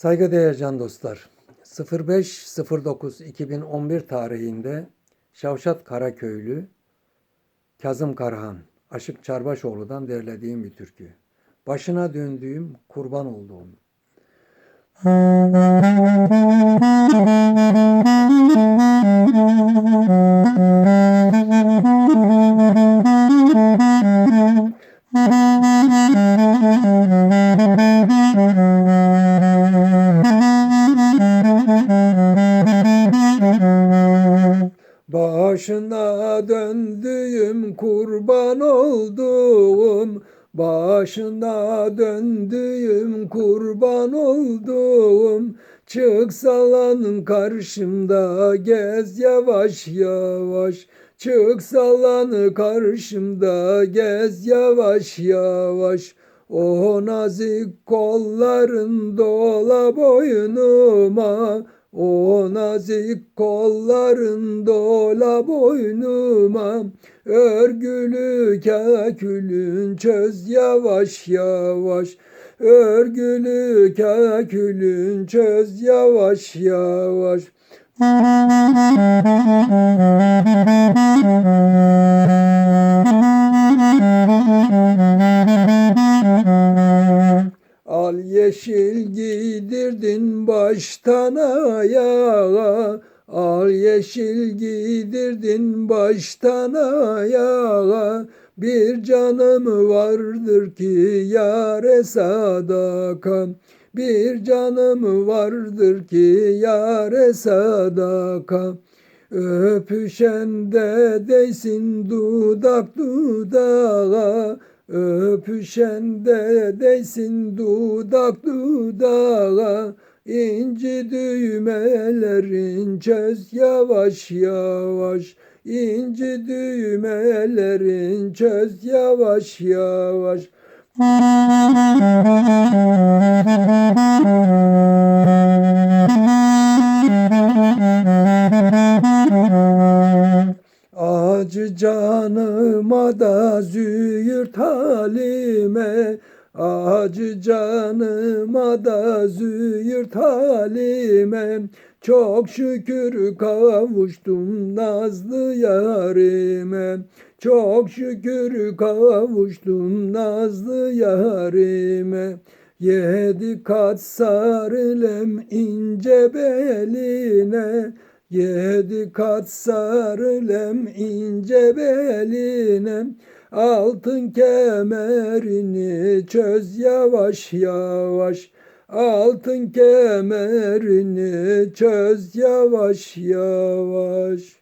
Saygıdeğer can dostlar, 05.09.2011 tarihinde Şavşat Karaköylü, Kazım Karahan, Aşık Çarbaşoğlu'dan derlediğim bir türkü. Başına döndüğüm, kurban olduğum. Başına döndüğüm kurban olduğum Başına döndüğüm kurban olduğum Çıksalan karşımda gez yavaş yavaş Çıksalan karşımda gez yavaş yavaş. O nazik kolların dola boynuma o nazik kolların dola boynuma Örgülü kakülün çöz yavaş yavaş. Örgülü kakülün çöz yavaş yavaş. Al yeşil giydirdin baştan ayağa Al yeşil giydirdin baştan ayağa. Bir canım vardır ki yare sadaka Bir canım vardır ki yare sadaka. Öpüşen de değsin dudak dudağa Öpüşen de değsin dudak dudağa İnci düğmelerin çöz yavaş yavaş. İnci düğmelerin çöz yavaş yavaş. Acı canıma da züğürt halime Acı canıma da züğürt halime. Çok şükür kavuştum nazlı yarime. Çok şükür kavuştum nazlı yarime. Yedi kat sarılem ince beline. Yedi kat sarılem ince beline Altın kemerini çöz yavaş yavaş. Altın kemerini çöz yavaş yavaş